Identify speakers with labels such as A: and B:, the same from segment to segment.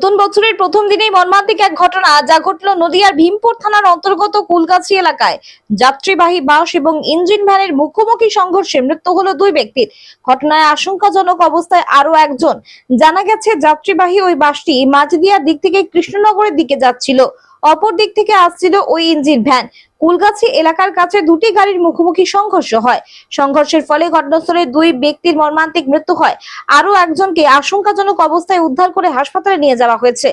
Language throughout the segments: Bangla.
A: নতুন বছরের প্রথম দিনেই মর্মান্তিক এক ঘটনা যা ঘটল নদিয়ার ভীমপুর থানার অন্তর্গত কুলগাছি এলাকায়। যাত্রীবাহী বাস এবং ইঞ্জিন ভ্যানের মুখোমুখি সংঘর্ষে মৃত্যু হলো দুই ব্যক্তির। ঘটনায় আশঙ্কাজনক অবস্থায় আরও একজন। জানা গেছে, যাত্রীবাহী ওই বাসটি মাঝদিয়ার দিক থেকে কৃষ্ণনগরের দিকে যাচ্ছিল। অপর দিক থেকে আসছিল ওই ইঞ্জিন ভ্যান। কুলগাছি এলাকার কাছে দুটি গাড়ির মুখোমুখি সংঘর্ষ হয়। সংঘর্ষের ফলে ঘটনাস্থলে দুই ব্যক্তির মর্মান্তিক মৃত্যু হয়। আরও একজনকে আশঙ্কাজনক অবস্থায় উদ্ধার করে হাসপাতালে নিয়ে যাওয়া হয়েছে।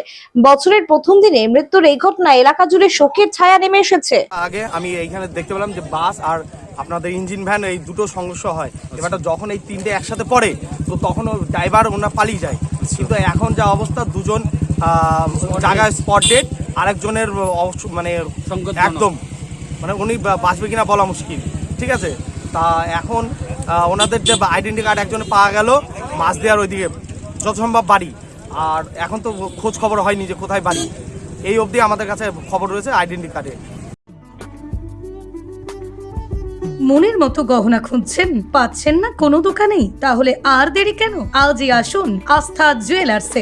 A: বছরের প্রথম দিনে মৃত্যুর এই ঘটনা এলাকা জুড়ে শোকের ছায়া নেমে এসেছে।
B: আগে আমি এইখানে দেখতে পেলাম যে বাস আর আপনাদের ইঞ্জিন ভ্যান এই দুটো সংঘর্ষ হয়। এবারটা যখন এই তিনটে একসাথে পড়ে তো তখন ড্রাইভার ওনার পালিয়ে যায়। কিন্তু এখন যা অবস্থা দুজন আহ, জায়গায় স্পট ডেট আরেকজনের মানে একদম। মানে উনি বাঁচবে কিনা বলা মুশকিল, ঠিক আছে? তা এখন ওনাদের যে আইডেন্টি কার্ড একজনে পাওয়া গেল মাছ দেওয়ার ওইদিকে যত সম্ভব বাড়ি। আর এখন তো খোঁজ খবর হয়নি যে কোথায় বাড়ি। এই অবধি আমাদের কাছে খবর রয়েছে আইডেন্টি কার্ডে
C: মনের মতো গহনা খুঁজছেন? পাচ্ছেন না? কোনো দোকানেই? তাহলে আর দেরি কেন? আজই আসুন আস্থা জুয়েলার্সে